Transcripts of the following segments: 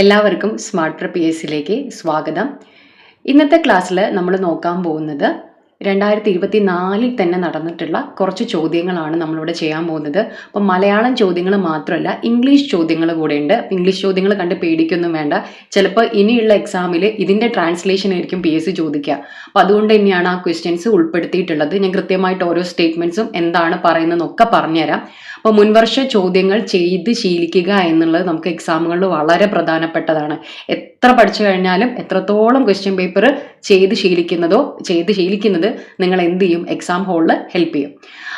എല്ലാവർക്കും smart P S സിയിലേക്ക് സ്വാഗതം. ഇന്നത്തെ ക്ലാസ്സിൽ നമ്മൾ നോക്കാൻ പോകുന്നത് രണ്ടായിരത്തി ഇരുപത്തി നാലിൽ തന്നെ നടന്നിട്ടുള്ള കുറച്ച് ചോദ്യങ്ങളാണ് നമ്മളിവിടെ ചെയ്യാൻ പോകുന്നത്. അപ്പം മലയാളം ചോദ്യങ്ങൾ മാത്രമല്ല ഇംഗ്ലീഷ് ചോദ്യങ്ങൾ കൂടെ ഉണ്ട്. ഇംഗ്ലീഷ് ചോദ്യങ്ങൾ കണ്ട് പേടിക്കൊന്നും വേണ്ട. ചിലപ്പോൾ ഇനിയുള്ള എക്സാമിൽ ഇതിന്റെ ട്രാൻസ്ലേഷൻ ആയിരിക്കും പി എസ് സി ചോദിക്കുക. അപ്പോൾ അതുകൊണ്ട് തന്നെയാണ് ആ ക്വസ്റ്റ്യൻസ് ഉൾപ്പെടുത്തിയിട്ടുള്ളത്. ഞാൻ കൃത്യമായിട്ട് ഓരോ സ്റ്റേറ്റ്മെന്റ്സും എന്താണ് പറയുന്നതെന്നൊക്കെ പറഞ്ഞുതരാം. അപ്പോൾ മുൻവർഷ ചോദ്യങ്ങൾ ചെയ്ത് ശീലിക്കുക എന്നുള്ളത് നമുക്ക് എക്സാമുകളിൽ വളരെ പ്രധാനപ്പെട്ടതാണ്. എത്ര പഠിച്ചു കഴിഞ്ഞാലും എത്രത്തോളം ക്വസ്റ്റ്യൻ പേപ്പർ ചെയ്ത് ശീലിക്കുന്നതോ ചെയ്ത് ശീലിക്കുന്നത് നിങ്ങൾ എന്ത് ചെയ്യും? എക്സാം ഹോളിൽ ഹെൽപ്പ് ചെയ്യും.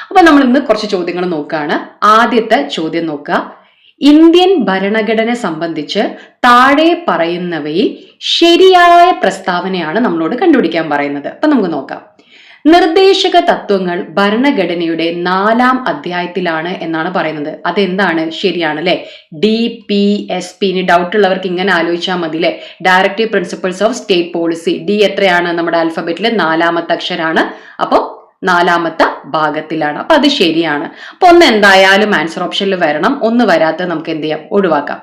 അപ്പോൾ നമ്മൾ ഇന്ന് കുറച്ച് ചോദ്യങ്ങൾ നോക്കുകയാണ് ആദ്യത്തെ ചോദ്യം നോക്കുക. ഇന്ത്യൻ ഭരണഘടന സംബന്ധിച്ച് താഴെ പറയുന്നവയിൽ ശരിയായ പ്രസ്താവനയാണ് നമ്മളോട് കണ്ടുപിടിക്കാൻ പറയുന്നത്. അപ്പൊ നമുക്ക് നോക്കാം. നിർദ്ദേശക തത്വങ്ങൾ ഭരണഘടനയുടെ നാലാം അധ്യായത്തിലാണ് എന്നാണ് പറയുന്നത്. അതെന്താണ്? ശരിയാണ് അല്ലെ? D P S P. ഇനി ഡൗട്ട് ഉള്ളവർക്ക് ഇങ്ങനെ ആലോചിച്ചാൽ മതി അല്ലെ? Directive principles of state policy D എത്രയാണ്? നമ്മുടെ ആൽഫബറ്റിലെ നാലാമത്തെ അക്ഷരാണ്. അപ്പോൾ നാലാമത്തെ ഭാഗത്തിലാണ്. അപ്പൊ അത് ശരിയാണ്. അപ്പൊ ഒന്ന് എന്തായാലും ആൻസർ ഓപ്ഷനിൽ വരണം. ഒന്ന് വരാത്ത നമുക്ക് എന്ത് ചെയ്യാം? ഒഴിവാക്കാം.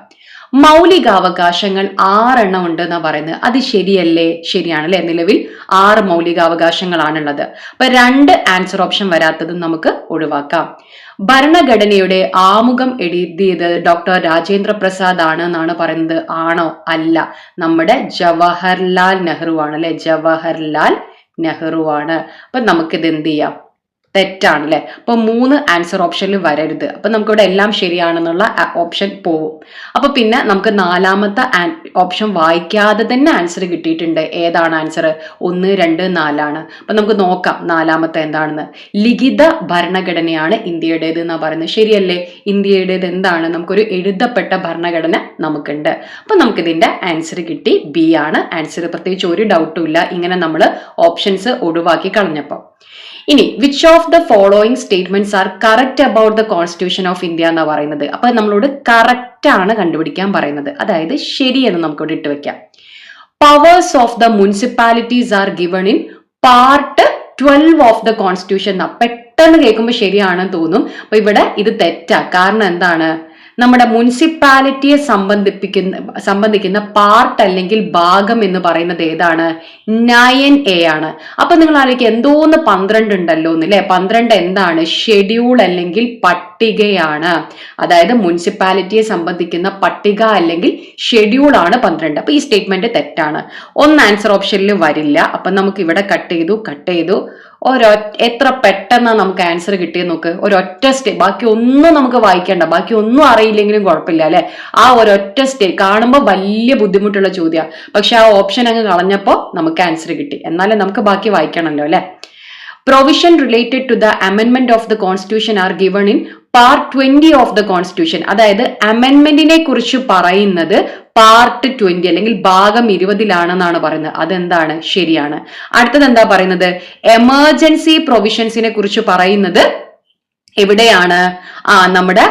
മൗലികാവകാശങ്ങൾ ആറെണ്ണം ഉണ്ട് എന്നാണ് പറയുന്നത്. അത് ശരിയല്ലേ? ശരിയാണല്ലേ? നിലവിൽ ആറ് മൗലികാവകാശങ്ങളാണുള്ളത്. അപ്പൊ രണ്ട് ആൻസർ ഓപ്ഷൻ വരാത്തതും നമുക്ക് ഒഴിവാക്കാം. ഭരണഘടനയുടെ ആമുഖം എഴുതിയത് ഡോക്ടർ രാജേന്ദ്ര പ്രസാദ് ആണ് എന്നാണ് പറയുന്നത്. ആണോ? അല്ല. നമ്മുടെ ജവഹർലാൽ നെഹ്റു ആണ് അല്ലെ? ജവഹർലാൽ നെഹ്റു ആണ് അപ്പൊ നമുക്കിത് എന്ത് ചെയ്യാം? തെറ്റാണ് അല്ലെ അപ്പൊ മൂന്ന് ആൻസർ ഓപ്ഷനിൽ വരരുത്. അപ്പൊ നമുക്കിവിടെ എല്ലാം ശരിയാണെന്നുള്ള ഓപ്ഷൻ പോവും. അപ്പൊ പിന്നെ നമുക്ക് നാലാമത്തെ ഓപ്ഷൻ വായിക്കാതെ തന്നെ ആൻസർ കിട്ടിയിട്ടുണ്ട്. ഏതാണ് ആൻസർ ഒന്ന് രണ്ട് നാലാണ്. അപ്പൊ നമുക്ക് നോക്കാം നാലാമത്തെ എന്താണെന്ന്. ലിഖിത ഭരണഘടനയാണ് ഇന്ത്യയുടേത് എന്നാ പറയുന്നത്. ശരിയല്ലേ? ഇന്ത്യയുടേത് എന്താണ്? നമുക്കൊരു എഴുതപ്പെട്ട ഭരണഘടന നമുക്കുണ്ട്. അപ്പൊ നമുക്കിതിന്റെ ആൻസർ കിട്ടി. ബി ആണ്. ആൻസർ പ്രത്യേകിച്ച് ഒരു ഡൗട്ടും ഇല്ല. ഇങ്ങനെ നമ്മൾ ഓപ്ഷൻസ് ഒഴിവാക്കി കളഞ്ഞപ്പോൾ ഇനി which of the following statements are correct about the constitution of India എന്ന് പറയുന്നത്? അപ്പൊ നമ്മളോട് കറക്റ്റ് ആണ് കണ്ടുപിടിക്കാൻ പറയുന്നത്. അതായത് ശരിയെന്ന് നമുക്ക് ഇവിടെ ഇട്ട് വെക്കാം. Powers of the municipalities are given in part twelve of the constitution പെട്ടെന്ന് കേൾക്കുമ്പോൾ ശരിയാണെന്ന് തോന്നും. അപ്പൊ ഇവിടെ ഇത് തെറ്റാ. കാരണം എന്താണ്? നമ്മുടെ മുനിസിപ്പാലിറ്റിയെ സംബന്ധിപ്പിക്കുന്ന സംബന്ധിക്കുന്ന പാർട്ട് അല്ലെങ്കിൽ ഭാഗം എന്ന് പറയുന്നത് ഏതാണ്? നയൻ എ ആണ്. അപ്പൊ നിങ്ങൾ ആലോചിക്കുക എന്തോന്ന് പന്ത്രണ്ട് ഉണ്ടല്ലോ അല്ലെ പന്ത്രണ്ട് എന്താണ്? ഷെഡ്യൂൾ അല്ലെങ്കിൽ പട്ടികയാണ്. അതായത് മുനിസിപ്പാലിറ്റിയെ സംബന്ധിക്കുന്ന പട്ടിക അല്ലെങ്കിൽ ഷെഡ്യൂൾ ആണ് പന്ത്രണ്ട്. അപ്പൊ ഈ സ്റ്റേറ്റ്മെന്റ് തെറ്റാണ്. ഒന്ന് ആൻസർ ഓപ്ഷനിൽ വരില്ല. അപ്പൊ നമുക്ക് ഇവിടെ കട്ട് ചെയ്തു കട്ട് ചെയ്തു. ഒരൊ എത്ര പെട്ടെന്ന് നമുക്ക് ആൻസർ കിട്ടിയത് നോക്ക്. ഒരൊറ്റ സ്റ്റേ ബാക്കി ഒന്നും നമുക്ക് വായിക്കേണ്ട. ബാക്കി ഒന്നും അറിയില്ലെങ്കിലും കുഴപ്പമില്ല അല്ലെ? ആ ഒരൊറ്റ സ്റ്റേ കാണുമ്പോൾ വലിയ ബുദ്ധിമുട്ടുള്ള ചോദ്യമാണ് പക്ഷെ ആ ഓപ്ഷൻ അങ്ങ് കളഞ്ഞപ്പോൾ നമുക്ക് ആൻസർ കിട്ടി. എന്നാലും നമുക്ക് ബാക്കി വായിക്കണമല്ലോ അല്ലെ? Provision related to the അമെൻമെന്റ് of the constitution are given in part twenty of the constitution അതായത് അമെൻമെന്റിനെ കുറിച്ച് പറയുന്നത് പാർട്ട് ട്വന്റി അല്ലെങ്കിൽ ഭാഗം ഇരുപതിലാണെന്നാണ് പറയുന്നത്. അതെന്താണ്? ശരിയാണ്. അടുത്തത് എന്താ പറയുന്നത്? എമർജൻസി പ്രൊവിഷൻസിനെ കുറിച്ച് പറയുന്നത് എവിടെയാണ്? ആ നമ്മുടെ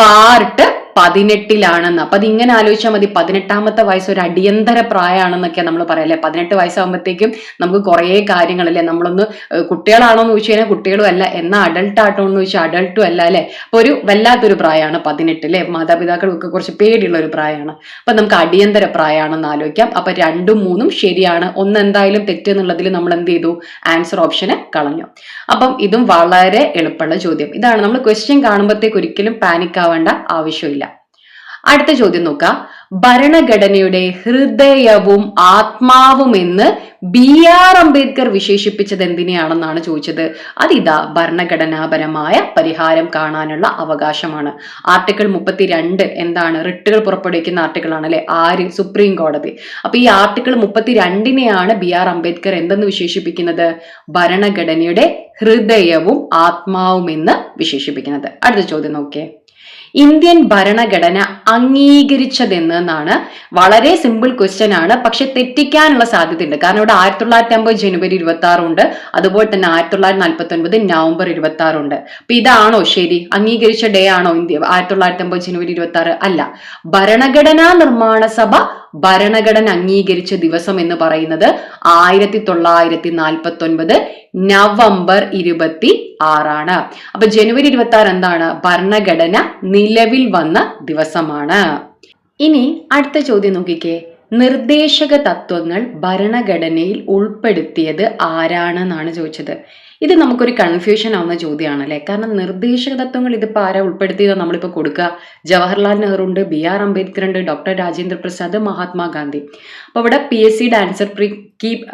പാർട്ട് പതിനെട്ടിലാണെന്ന്. അപ്പൊ അത് ഇങ്ങനെ ആലോചിച്ചാൽ മതി. പതിനെട്ടാമത്തെ വയസ്സ് ഒരു അടിയന്തര പ്രായമാണെന്നൊക്കെ നമ്മൾ പറയല്ലേ? പതിനെട്ട് വയസ്സാകുമ്പോഴത്തേക്കും നമുക്ക് കുറേ കാര്യങ്ങളല്ലേ? നമ്മളൊന്ന് കുട്ടികളാണോ എന്ന് ചോദിച്ചു കഴിഞ്ഞാൽ കുട്ടികളും അല്ല എന്നാ അഡൾട്ട് ആട്ടോ എന്ന് ചോദിച്ചാൽ അഡൾട്ടും അല്ല അല്ലെ? അപ്പൊ ഒരു വല്ലാത്തൊരു പ്രായമാണ് പതിനെട്ട് അല്ലെ? മാതാപിതാക്കൾക്കൊക്കെ കുറച്ച് പേടിയുള്ള ഒരു പ്രായമാണ്. അപ്പൊ നമുക്ക് അടിയന്തര പ്രായമാണെന്ന് ആലോചിക്കാം. അപ്പൊ രണ്ടും മൂന്നും ശരിയാണ്. ഒന്ന് എന്തായാലും തെറ്റെന്നുള്ളതിൽ നമ്മൾ എന്ത് ചെയ്തു? ആൻസർ ഓപ്ഷന് കളഞ്ഞു. അപ്പം ഇതും വളരെ എളുപ്പമുള്ള ചോദ്യം. ഇതാണ് നമ്മൾ ക്വസ്റ്റ്യൻ കാണുമ്പോഴത്തേക്ക് ഒരിക്കലും പാനിക് ആവേണ്ട ആവശ്യമില്ല. അടുത്ത ചോദ്യം നോക്കാം. ഭരണഘടനയുടെ ഹൃദയവും ആത്മാവും എന്ന് ബി ആർ അംബേദ്കർ വിശേഷിപ്പിച്ചത് എന്തിനെയാണെന്നാണ് ചോദിച്ചത്. അതിതാ ഭരണഘടനാപരമായ പരിഹാരം കാണാനുള്ള അവകാശമാണ്. ആർട്ടിക്കിൾ മുപ്പത്തിരണ്ട് എന്താണ്? റിട്ടുകൾ പുറപ്പെടുവിക്കുന്ന ആർട്ടിക്കിൾ ആണ് അല്ലെ ആര്? സുപ്രീം കോടതി. അപ്പൊ ഈ ആർട്ടിക്കിൾ മുപ്പത്തിരണ്ടിനെയാണ് ബി ആർ അംബേദ്കർ എന്തെന്ന് വിശേഷിപ്പിക്കുന്നത്? ഭരണഘടനയുടെ ഹൃദയവും ആത്മാവും എന്ന് വിശേഷിപ്പിക്കുന്നത്. അടുത്ത ചോദ്യം നോക്കിയേ. ഇന്ത്യൻ ഭരണഘടന അംഗീകരിച്ചതെന്നാണ് വളരെ സിമ്പിൾ ക്വസ്റ്റ്യൻ ആണ്. പക്ഷെ തെറ്റിക്കാനുള്ള സാധ്യതയുണ്ട്. കാരണം ഇവിടെ ആയിരത്തി തൊള്ളായിരത്തി അമ്പത് ജനുവരി ഇരുപത്തി ആറുണ്ട് അതുപോലെ തന്നെ ആയിരത്തി തൊള്ളായിരത്തി നാൽപ്പത്തി ഒൻപത് നവംബർ ഇരുപത്തി ആറുണ്ട് അപ്പൊ ഇതാണോ ശരി? അംഗീകരിച്ച ഡേ ആണോ ഇന്ത്യ? ആയിരത്തി തൊള്ളായിരത്തി അമ്പത് ജനുവരി ഇരുപത്തി ആറ് അല്ല. ഭരണഘടനാ നിർമ്മാണ സഭ ഭരണഘടന അംഗീകരിച്ച ദിവസം എന്ന് പറയുന്നത് ആയിരത്തി തൊള്ളായിരത്തി നാൽപ്പത്തി ഒൻപത് നവംബർ ഇരുപത്തി ആറാണ് അപ്പൊ ജനുവരി ഇരുപത്തി ആറ് എന്താണ്? ഭരണഘടന നിലവിൽ വന്ന ദിവസമാണ്. ഇനി അടുത്ത ചോദ്യം നോക്കിക്കേ. നിർദ്ദേശക തത്വങ്ങൾ ഭരണഘടനയിൽ ഉൾപ്പെടുത്തിയത് ആരാണെന്നാണ് ചോദിച്ചത്? ഇത് നമുക്കൊരു കൺഫ്യൂഷൻ ആവുന്ന ചോദ്യമാണ് അല്ലേ കാരണം നിർദ്ദേശക തത്വങ്ങൾ ഇതിപ്പോൾ ആരാ ഉൾപ്പെടുത്തിയത് നമ്മളിപ്പോൾ കൊടുക്കുക. ജവഹർലാൽ നെഹ്റു ഉണ്ട് ബി ആർ അംബേദ്കർ ഉണ്ട് ഡോക്ടർ രാജേന്ദ്ര പ്രസാദ് മഹാത്മാഗാന്ധി അപ്പോൾ ഇവിടെ പി എസ് സിയുടെ ആൻസർ പ്രീ കീപ്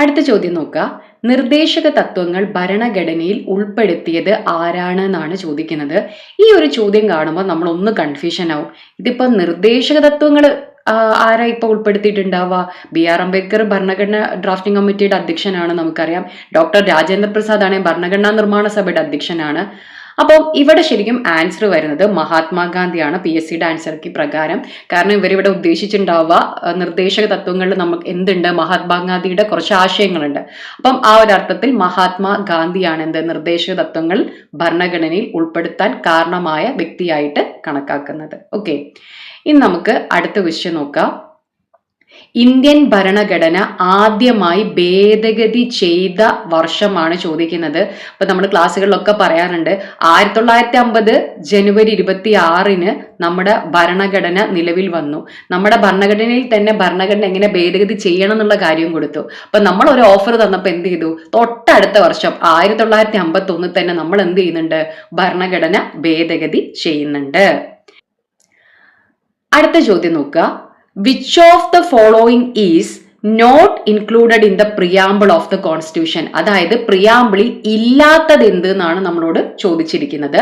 അടുത്ത ചോദ്യം നോക്കുക. നിർദ്ദേശക തത്വങ്ങൾ ഭരണഘടനയിൽ ഉൾപ്പെടുത്തിയത് ആരാണ് എന്നാണ് ചോദിക്കുന്നത്. ഈ ഒരു ചോദ്യം കാണുമ്പോൾ നമ്മൾ ഒന്ന് കൺഫ്യൂഷൻ ആവും. ഇതിപ്പോ നിർദ്ദേശക തത്വങ്ങൾ ആരാ ഇപ്പൊ ഉൾപ്പെടുത്തിയിട്ടുണ്ടാവുക? ബി ആർ അംബേദ്കർ ഭരണഘടന ഡ്രാഫ്റ്റിംഗ് കമ്മിറ്റിയുടെ അധ്യക്ഷനാണ് നമുക്കറിയാം. ഡോക്ടർ രാജേന്ദ്ര പ്രസാദ് ആണ് ഭരണഘടനാ നിർമ്മാണ സഭയുടെ അധ്യക്ഷനാണ്. അപ്പോൾ ഇവിടെ ശരിക്കും ആൻസർ വരുന്നത് മഹാത്മാഗാന്ധിയാണ് പി എസ് സിയുടെ ആൻസർക്ക് പ്രകാരം. കാരണം ഇവരിവിടെ ഉദ്ദേശിച്ചിട്ടുണ്ടാവുക നിർദ്ദേശക തത്വങ്ങളിൽ നമുക്ക് എന്തുണ്ട്? മഹാത്മാഗാന്ധിയുടെ കുറച്ച് ആശയങ്ങളുണ്ട്. അപ്പം ആ ഒരു അർത്ഥത്തിൽ മഹാത്മാഗാന്ധിയാണ് എന്ത് നിർദ്ദേശക തത്വങ്ങൾ ഭരണഘടനയിൽ ഉൾപ്പെടുത്താൻ കാരണമായ വ്യക്തിയായിട്ട് കണക്കാക്കുന്നത്. ഓക്കെ ഇനി നമുക്ക് അടുത്ത ക്വസ്റ്റ്യൻ നോക്കാം. ഇന്ത്യൻ ഭരണഘടന ആദ്യമായി ഭേദഗതി ചെയ്ത വർഷമാണ് ചോദിക്കുന്നത്. അപ്പൊ നമ്മൾ ക്ലാസ്സുകളിലൊക്കെ പറയാറുണ്ട് ആയിരത്തി തൊള്ളായിരത്തി അമ്പത് ജനുവരി ഇരുപത്തി ആറിന് നമ്മുടെ ഭരണഘടന നിലവിൽ വന്നു. നമ്മുടെ ഭരണഘടനയിൽ തന്നെ ഭരണഘടന എങ്ങനെ ഭേദഗതി ചെയ്യണം എന്നുള്ള കാര്യം കൊടുത്തു. അപ്പൊ നമ്മൾ ഒരു ഓഫർ തന്നപ്പോൾ എന്ത് ചെയ്തു? തൊട്ടടുത്ത വർഷം ആയിരത്തി തൊള്ളായിരത്തി അമ്പത്തി ഒന്നിൽ തന്നെ നമ്മൾ എന്ത് ചെയ്യുന്നുണ്ട്? ഭരണഘടന ഭേദഗതി ചെയ്യുന്നുണ്ട്. അടുത്ത ചോദ്യം നോക്കുക. Which of the following is not included in the preamble of the constitution അതായത് പ്രിയാമ്പിളിൽ ഇല്ലാത്തത് എന്ത് എന്നാണ് നമ്മളോട് ചോദിച്ചിരിക്കുന്നത്.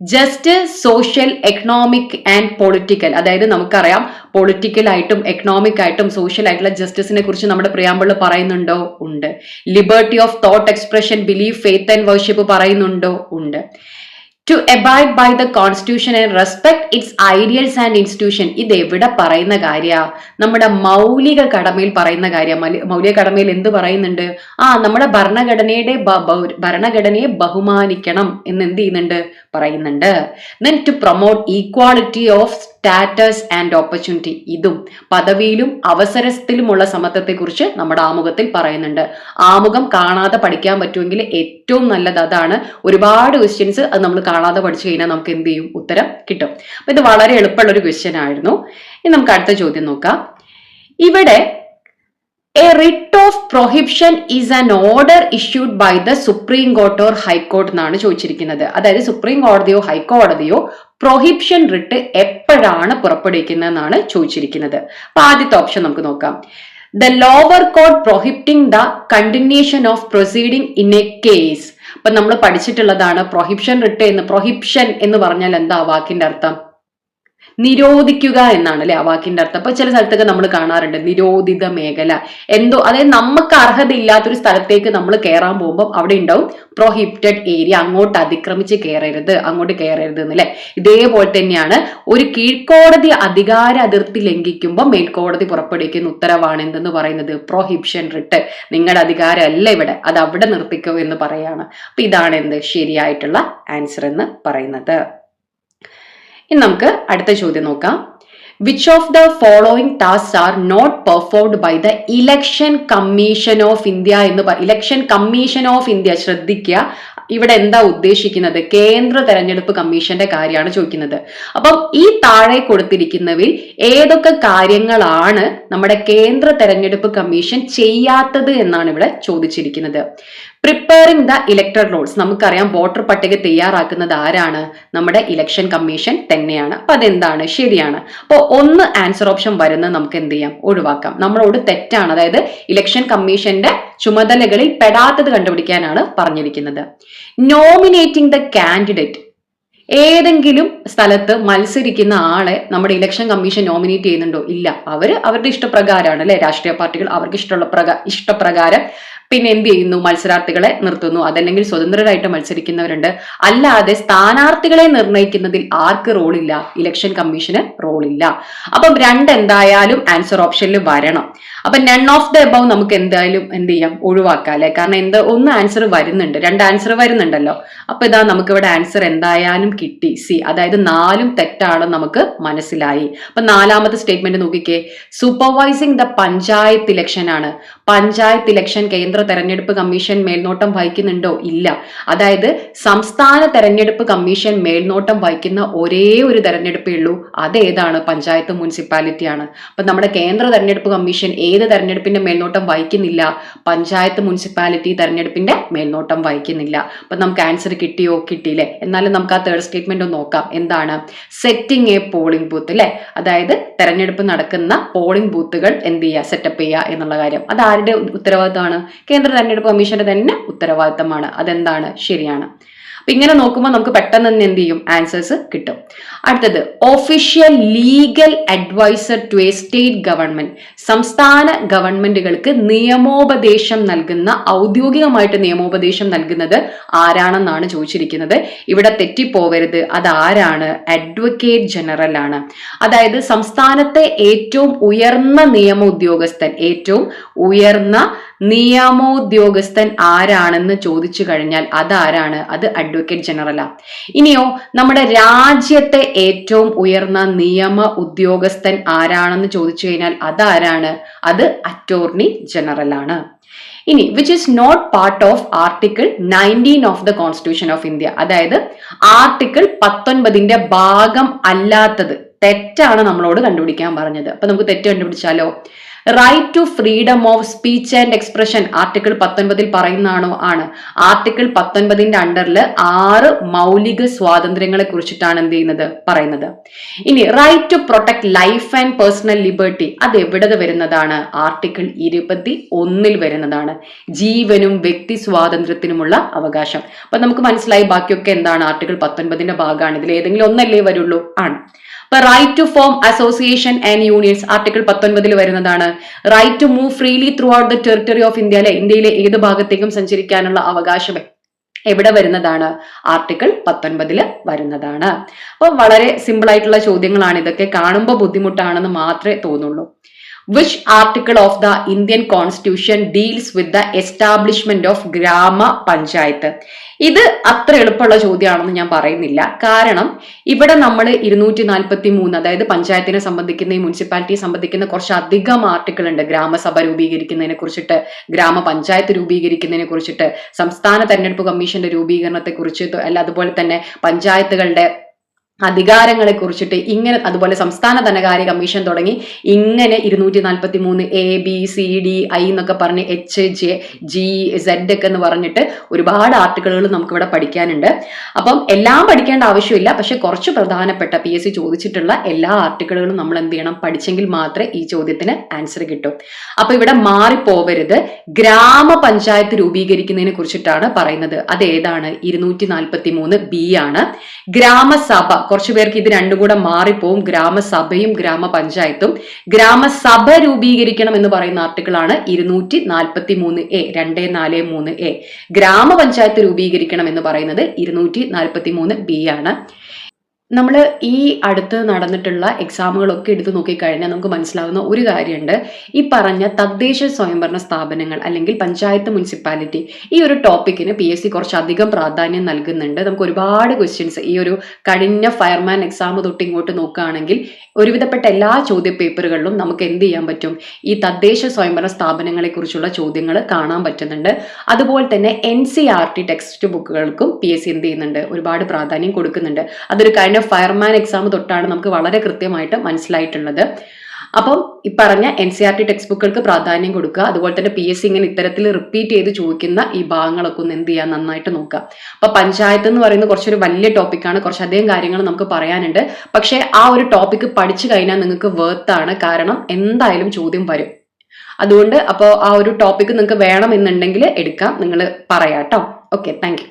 Just social economic and political അതായത് നമുക്കറിയാം പൊളിറ്റിക്കൽ ആയിട്ടും എക്കണോമിക് ആയിട്ടും സോഷ്യൽ ആയിട്ടുള്ള ജസ്റ്റിസിനെ കുറിച്ച് നമ്മുടെ പ്രിയാമ്പിൾ പറയുന്നുണ്ടോ? ഉണ്ട്. Liberty of thought expression belief faith and worship പറയുന്നുണ്ടോ? ഉണ്ട്. To abide by the constitution and respect its ideals and institution ഇത് എവിടെ പറയുന്ന കാര്യ? നമ്മുടെ മൗലിക കടമയിൽ പറയുന്ന കാര്യം. മൗലിക കടമയിൽ എന്ത് പറയുന്നുണ്ട്? ആ നമ്മുടെ ഭരണഘടനയുടെ ഭരണഘടനയെ ബഹുമാനിക്കണം എന്ന് എന്ത് ചെയ്യുന്നുണ്ട്? പറയുന്നുണ്ട്. Then to promote equality of status and opportunity ഇതും പദവിയിലും അവസരത്തിലുമുള്ള സമത്വത്തെക്കുറിച്ച് നമ്മുടെ ആമുഖത്തിൽ പറയുന്നുണ്ട്. ആമുഖം കാണാതെ പഠിക്കാൻ പറ്റുമെങ്കിൽ ഏറ്റവും നല്ലത് അതാണ്. ഒരുപാട് ക്വസ്റ്റ്യൻസ് അത് നമ്മൾ കാണാതെ പഠിച്ചു കഴിഞ്ഞാൽ നമുക്ക് എന്ത് ചെയ്യും? ഉത്തരം കിട്ടും. അപ്പൊ ഇത് വളരെ എളുപ്പമുള്ള ഒരു ക്വസ്റ്റ്യൻ ആയിരുന്നു. ഇനി നമുക്ക് അടുത്ത ചോദ്യം നോക്കാം. ഇവിടെ a writ of prohibition is an order issued by the supreme court or high court എന്നാണ് ചോദിച്ചിരിക്കുന്നത്. അതായത് സുപ്രീം കോടതിയോ ഹൈക്കോടതിയോ പ്രൊഹിബിഷൻ റിട്ട് എപ്പോഴാണ് പുറപ്പെടുവിക്കുന്നതെന്നാണ് ചോദിച്ചിരിക്കുന്നത്. അപ്പൊ ആദ്യത്തെ ഓപ്ഷൻ നമുക്ക് നോക്കാം. The lower court prohibiting the continuation of proceeding in a case അപ്പൊ നമ്മൾ പഠിച്ചിട്ടുള്ളതാണ് പ്രൊഹിപ്ഷൻ റിട്ട് എന്ന് പ്രൊഹിപ്ഷൻ എന്ന് പറഞ്ഞാൽ എന്താ വാക്കിന്റെ അർത്ഥം? നിരോധിക്കുക എന്നാണ് അല്ലെ ആ വാക്കിന്റെ അർത്ഥം? അപ്പൊ ചില സ്ഥലത്തൊക്കെ നമ്മൾ കാണാറുണ്ട് നിരോധിത മേഖല. എന്തോ അതായത് നമുക്ക് അർഹതയില്ലാത്തൊരു സ്ഥലത്തേക്ക് നമ്മൾ കയറാൻ പോകുമ്പോൾ അവിടെ ഉണ്ടാവും പ്രൊഹിബിറ്റഡ് ഏരിയ അങ്ങോട്ട് അതിക്രമിച്ച് കയറരുത് അങ്ങോട്ട് കയറരുത് എന്നല്ലേ? ഇതേപോലെ തന്നെയാണ് ഒരു കീഴ്ക്കോടതി അധികാര അതിർത്തി ലംഘിക്കുമ്പോൾ മേൽക്കോടതി പുറപ്പെടുവിക്കുന്ന ഉത്തരവാണ് എന്തെന്ന് പറയുന്നത്? പ്രൊഹിബിഷൻ റിട്ട് നിങ്ങളുടെ അധികാരമല്ല ഇവിടെ അത് അവിടെ നിർത്തിക്കോ എന്ന് പറയാണ്. അപ്പൊ ഇതാണ് എന്ത് ശരിയായിട്ടുള്ള ആൻസർ എന്ന് പറയുന്നത്. ഇനി നമുക്ക് അടുത്ത ചോദ്യം നോക്കാം. Which of the following task are not performed by the election commission of India എന്ന് ഇലക്ഷൻ കമ്മീഷൻ ഓഫ് ഇന്ത്യ ശ്രദ്ധിക്കുക ഇവിടെ എന്താ ഉദ്ദേശിക്കുന്നത്? കേന്ദ്ര തെരഞ്ഞെടുപ്പ് കമ്മീഷന്റെ കാര്യമാണ് ചോദിക്കുന്നത്. അപ്പം ഈ താഴെ കൊടുത്തിരിക്കുന്നവയിൽ ഏതൊക്കെ കാര്യങ്ങളാണ് നമ്മുടെ കേന്ദ്ര തെരഞ്ഞെടുപ്പ് കമ്മീഷൻ ചെയ്യാത്തത് എന്നാണ് ഇവിടെ ചോദിച്ചിരിക്കുന്നത്. പ്രിപ്പയറിംഗ് ദ ഇലക്ടർ റോൾസ് നമുക്കറിയാം വോട്ടർ പട്ടിക തയ്യാറാക്കുന്നത് ആരാണ്? നമ്മുടെ ഇലക്ഷൻ കമ്മീഷൻ തന്നെയാണ്. അപ്പൊ അതെന്താണ്? ശരിയാണ്. അപ്പോൾ ഒന്ന് ആൻസർ ഓപ്ഷൻ വരുന്നത് നമുക്ക് എന്ത് ചെയ്യാം ഒഴിവാക്കാം. നമ്മളോട് തെറ്റാണ്. അതായത് ഇലക്ഷൻ കമ്മീഷന്റെ ചുമതലകളിൽ പെടാത്തത് കണ്ടുപിടിക്കാനാണ് പറഞ്ഞിരിക്കുന്നത്. നോമിനേറ്റിംഗ് ദ കാൻഡിഡേറ്റ് ഏതെങ്കിലും സ്ഥലത്ത് മത്സരിക്കുന്ന ആളെ നമ്മുടെ ഇലക്ഷൻ കമ്മീഷൻ നോമിനേറ്റ് ചെയ്യുന്നുണ്ടോ? ഇല്ല. അവർ അവരുടെ ഇഷ്ടപ്രകാരമാണ് അല്ലെ? രാഷ്ട്രീയ പാർട്ടികൾ അവർക്ക് ഇഷ്ടമുള്ള പ്രകാ ഇഷ്ടപ്രകാരം പിന്നെ എന്ത് ചെയ്യുന്നു? മത്സരാർത്ഥികളെ നിർത്തുന്നു. അതല്ലെങ്കിൽ സ്വതന്ത്രരായിട്ട് മത്സരിക്കുന്നവരുണ്ട്. അല്ലാതെ സ്ഥാനാർത്ഥികളെ നിർണയിക്കുന്നതിൽ ആർക്ക് റോളില്ല? Election commission റോളില്ല. അപ്പം രണ്ട് എന്തായാലും ആൻസർ ഓപ്ഷനിൽ വരണം. അപ്പൊ നൺ ഓഫ് ദ എബവ് നമുക്ക് എന്തായാലും എന്ത് ചെയ്യാം? ഒഴിവാക്കാം അല്ലെ? കാരണം എന്ത് ഒന്ന് ആൻസർ വരുന്നുണ്ട്. രണ്ട് ആൻസർ വരുന്നുണ്ടല്ലോ. അപ്പൊ ഇതാ നമുക്ക് ഇവിടെ ആൻസർ എന്തായാലും കിട്ടി. സി അതായത് നാലും തെറ്റാണെന്ന് നമുക്ക് മനസ്സിലായി. അപ്പൊ നാലാമത്തെ സ്റ്റേറ്റ്മെന്റ് നോക്കിക്കേ. സൂപ്പർവൈസിംഗ് ദ പഞ്ചായത്ത് ഇലക്ഷൻ ആണ്. പഞ്ചായത്ത് ഇലക്ഷൻ കേന്ദ്ര തെരഞ്ഞെടുപ്പ് കമ്മീഷൻ മേൽനോട്ടം വഹിക്കുന്നുണ്ടോ? ഇല്ല. അതായത് സംസ്ഥാന തെരഞ്ഞെടുപ്പ് കമ്മീഷൻ മേൽനോട്ടം വഹിക്കുന്ന ഒരേ ഒരു തെരഞ്ഞെടുപ്പേ ഉള്ളൂ. അതേതാണ് പഞ്ചായത്ത് മുനിസിപ്പാലിറ്റി ആണ് അപ്പൊ നമ്മുടെ കേന്ദ്ര തെരഞ്ഞെടുപ്പ് കമ്മീഷൻ ഏത് തെരഞ്ഞെടുപ്പിന്റെ മേൽനോട്ടം വഹിക്കുന്നില്ല? പഞ്ചായത്ത് മുനിസിപ്പാലിറ്റി തെരഞ്ഞെടുപ്പിന്റെ മേൽനോട്ടം വഹിക്കുന്നില്ല. അപ്പൊ നമുക്ക് ആൻസർ കിട്ടിയോ? കിട്ടിയില്ലേ? എന്നാലും നമുക്ക് ആ തേർഡ് സ്റ്റേറ്റ്മെന്റ് നോക്കാം. എന്താണ്? സെറ്റിംഗ് എ പോളിംഗ് ബൂത്ത് അല്ലെ അതായത് തെരഞ്ഞെടുപ്പ് നടക്കുന്ന പോളിംഗ് ബൂത്തുകൾ എന്ത് ചെയ്യുക? സെറ്റപ്പ് ചെയ്യുക എന്നുള്ള കാര്യം. അത് ആരുടെ ഉത്തരവാദിത്തമാണ്? കേന്ദ്ര തെരഞ്ഞെടുപ്പ് കമ്മീഷന്റെ തന്നെ ഉത്തരവാദിത്തമാണ്. അതെന്താണ്? ശരിയാണ്. അപ്പൊ ഇങ്ങനെ നോക്കുമ്പോൾ നമുക്ക് പെട്ടെന്ന് തന്നെ എന്ത് ചെയ്യും? ആൻസേഴ്സ് കിട്ടും. അടുത്തത് official legal adviser to a state government സംസ്ഥാന ഗവൺമെന്റുകൾക്ക് നിയമോപദേശം നൽകുന്ന ഔദ്യോഗികമായിട്ട് നിയമോപദേശം നൽകുന്നത് ആരാണെന്നാണ് ചോദിച്ചിരിക്കുന്നത്. ഇവിടെ തെറ്റിപ്പോവരുത്. ആരാണ് അഡ്വക്കേറ്റ് ജനറൽ ആണ്. അതായത് സംസ്ഥാനത്തെ ഏറ്റവും ഉയർന്ന നിയമ ഉദ്യോഗസ്ഥൻ ഏറ്റവും ഉയർന്ന നിയമോദ്യോഗസ്ഥൻ ആരാണെന്ന് ചോദിച്ചു കഴിഞ്ഞാൽ അതാരാണ്? അത് അഡ്വക്കേറ്റ് ജനറലാ ഇനിയോ നമ്മുടെ രാജ്യത്തെ ഏറ്റവും ഉയർന്ന നിയമ ഉദ്യോഗസ്ഥൻ ആരാണെന്ന് ചോദിച്ചു കഴിഞ്ഞാൽ അതാരാണ്? അത് അറ്റോർണി ജനറൽ ആണ്. ഇനി which is not part of article nineteen of the constitution of India അതായത് ആർട്ടിക്കിൾ പത്തൊൻപതിന്റെ ഭാഗം അല്ലാത്തത് തെറ്റാണ് നമ്മളോട് കണ്ടുപിടിക്കാൻ പറഞ്ഞത്. അപ്പൊ നമുക്ക് തെറ്റ് കണ്ടുപിടിച്ചാലോ? Right to freedom of speech and expression article പത്തൊൻപതിൽ പറയുന്നതാണോ ആണ്. ആർട്ടിക്കിൾ പത്തൊൻപതിന്റെ അണ്ടറിൽ ആറ് മൗലിക സ്വാതന്ത്ര്യങ്ങളെ കുറിച്ചിട്ടാണ് എന്ത് ചെയ്യുന്നത്? പറയുന്നത്. ഇനി right to protect life and personal liberty അത് എവിടെ വരുന്നതാണ്? ആർട്ടിക്കിൾ ഇരുപത്തി ഒന്നിൽ വരുന്നതാണ്. ജീവനും വ്യക്തി സ്വാതന്ത്ര്യത്തിനുമുള്ള അവകാശം. അപ്പൊ നമുക്ക് മനസ്സിലായി ബാക്കിയൊക്കെ എന്താണ്? ആർട്ടിക്കിൾ പത്തൊൻപതിന്റെ ഭാഗമാണ്. ഇതിൽ ഏതെങ്കിലും ഒന്നല്ലേ വരുള്ളൂ? ആണ്. Right to form association and unions article പത്തൊൻപതിൽ വരുന്നതാണ്. Right to move freely throughout the territory of India അല്ലെ ഇന്ത്യയിലെ ഏത് ഭാഗത്തേക്കും സഞ്ചരിക്കാനുള്ള അവകാശം എവിടെ വരുന്നതാണ്? ആർട്ടിക്കിൾ പത്തൊൻപതിൽ വരുന്നതാണ്. അപ്പോൾ വളരെ സിമ്പിൾ ആയിട്ടുള്ള ചോദ്യങ്ങളാണ്. ഇതൊക്കെ കാണുമ്പോൾ ബുദ്ധിമുട്ടാണെന്ന് മാത്രമേ തോന്നുള്ളൂ. Which article of the Indian constitution deals with the establishment of gram panchayat? ഇത് അത്ര എളുപ്പമുള്ള ചോദ്യമാണെന്ന് ഞാൻ പറയുന്നില്ല. കാരണം ഇവിടെ നമ്മൾ ഇരുന്നൂറ്റി നാൽപ്പത്തി മൂന്ന് അതായത് പഞ്ചായത്തിനെ സംബന്ധിക്കുന്ന ഈ മുനിസിപ്പാലിറ്റിയെ സംബന്ധിക്കുന്ന കുറച്ച് അധികം ആർട്ടിക്കിൾ ഉണ്ട് ഗ്രാമസഭ രൂപീകരിക്കുന്നതിനെ കുറിച്ചിട്ട് ഗ്രാമപഞ്ചായത്ത് രൂപീകരിക്കുന്നതിനെ കുറിച്ചിട്ട് സംസ്ഥാന തെരഞ്ഞെടുപ്പ് കമ്മീഷന്റെ രൂപീകരണത്തെ കുറിച്ച് അല്ല അതുപോലെ തന്നെ പഞ്ചായത്തുകളുടെ അധികാരങ്ങളെ കുറിച്ചിട്ട് ഇങ്ങനെ അതുപോലെ സംസ്ഥാന ധനകാര്യ കമ്മീഷൻ തുടങ്ങി ഇങ്ങനെ ഇരുന്നൂറ്റി നാൽപ്പത്തി മൂന്ന് A B C D I എന്നൊക്കെ പറഞ്ഞ് എച്ച് ജെ ജി സെഡ് ഒക്കെ എന്ന് പറഞ്ഞിട്ട് ഒരുപാട് ആർട്ടിക്കിളുകൾ നമുക്കിവിടെ പഠിക്കാനുണ്ട്. അപ്പം എല്ലാം പഠിക്കേണ്ട ആവശ്യമില്ല. പക്ഷെ കുറച്ച് പ്രധാനപ്പെട്ട പി എസ് സി ചോദിച്ചിട്ടുള്ള എല്ലാ ആർട്ടിക്കിളുകളും നമ്മൾ എന്ത് ചെയ്യണം? പഠിച്ചെങ്കിൽ മാത്രമേ ഈ ചോദ്യത്തിന് ആൻസർ കിട്ടൂ. അപ്പൊ ഇവിടെ മാറിപ്പോവരുത്. ഗ്രാമപഞ്ചായത്ത് രൂപീകരിക്കുന്നതിനെ കുറിച്ചിട്ടാണ് പറയുന്നത്. അത് ഏതാണ്? ഇരുന്നൂറ്റി നാൽപ്പത്തി മൂന്ന് ബി ആണ്. ഗ്രാമസഭ കുറച്ചു പേർക്ക് ഇത് രണ്ടും കൂടെ മാറിപ്പോവും. ഗ്രാമസഭയും ഗ്രാമപഞ്ചായത്തും. ഗ്രാമസഭ രൂപീകരിക്കണം എന്ന് പറയുന്ന ആർട്ടിക്കിളാണ് ഇരുന്നൂറ്റി നാൽപ്പത്തി മൂന്ന് എ രണ്ട് നാല് മൂന്ന് എ. ഗ്രാമപഞ്ചായത്ത് രൂപീകരിക്കണം എന്ന് പറയുന്നത് ഇരുന്നൂറ്റി നാൽപ്പത്തി മൂന്ന് ബി ആണ്. നമ്മൾ ഈ അടുത്ത് നടന്നിട്ടുള്ള എക്സാമുകളൊക്കെ എടുത്തു നോക്കിക്കഴിഞ്ഞാൽ നമുക്ക് മനസ്സിലാവുന്ന ഒരു കാര്യമുണ്ട്. ഈ പറഞ്ഞ തദ്ദേശ സ്വയംഭരണ സ്ഥാപനങ്ങൾ അല്ലെങ്കിൽ പഞ്ചായത്ത് മുനിസിപ്പാലിറ്റി ഈ ഒരു ടോപ്പിക്കിന് പി എസ് സി കുറച്ചധികം പ്രാധാന്യം നൽകുന്നുണ്ട്. നമുക്ക് ഒരുപാട് ക്വസ്റ്റ്യൻസ് ഈ ഒരു കഴിഞ്ഞ ഫയർമാൻ എക്സാം തൊട്ട് ഇങ്ങോട്ട് നോക്കുകയാണെങ്കിൽ ഒരുവിധപ്പെട്ട എല്ലാ ചോദ്യ പേപ്പറുകളിലും നമുക്ക് എന്ത് ചെയ്യാൻ പറ്റും? ഈ തദ്ദേശ സ്വയംഭരണ സ്ഥാപനങ്ങളെ കുറിച്ചുള്ള ചോദ്യങ്ങൾ കാണാൻ പറ്റുന്നുണ്ട്. അതുപോലെ തന്നെ N C R T text ബുക്കുകൾക്കും P S C എന്ത് ചെയ്യുന്നുണ്ട്? ഒരുപാട് പ്രാധാന്യം കൊടുക്കുന്നുണ്ട്. അതൊരു കഴിഞ്ഞ ഫയർമാൻ എക്സാം തൊട്ടാണ് നമുക്ക് വളരെ കൃത്യമായിട്ട് മനസ്സിലായിട്ടുള്ളത്. അപ്പം ഈ പറഞ്ഞ N C R T text ബുക്കുകൾക്ക് പ്രാധാന്യം കൊടുക്കുക അതുപോലെ തന്നെ പി എസ് സി ഇങ്ങനെ ഇത്തരത്തിൽ റിപ്പീറ്റ് ചെയ്ത് ചോദിക്കുന്ന ഈ ഭാഗങ്ങളൊക്കെ ഒന്ന് എന്ത് ചെയ്യാൻ നന്നായിട്ട് നോക്കുക. അപ്പൊ പഞ്ചായത്ത് എന്ന് പറയുന്നത് കുറച്ചൊരു വലിയ ടോപ്പിക്കാണ് കുറച്ചധികം കാര്യങ്ങൾ നമുക്ക് പറയാനുണ്ട്. പക്ഷേ ആ ഒരു ടോപ്പിക്ക് പഠിച്ചു കഴിഞ്ഞാൽ നിങ്ങൾക്ക് വേർത്താണ് കാരണം എന്തായാലും ചോദ്യം വരും. അതുകൊണ്ട് അപ്പോൾ ആ ഒരു ടോപ്പിക്ക് നിങ്ങൾക്ക് വേണമെന്നുണ്ടെങ്കിൽ എടുക്കാം. നിങ്ങൾ പറയാം കേട്ടോ. Okay thank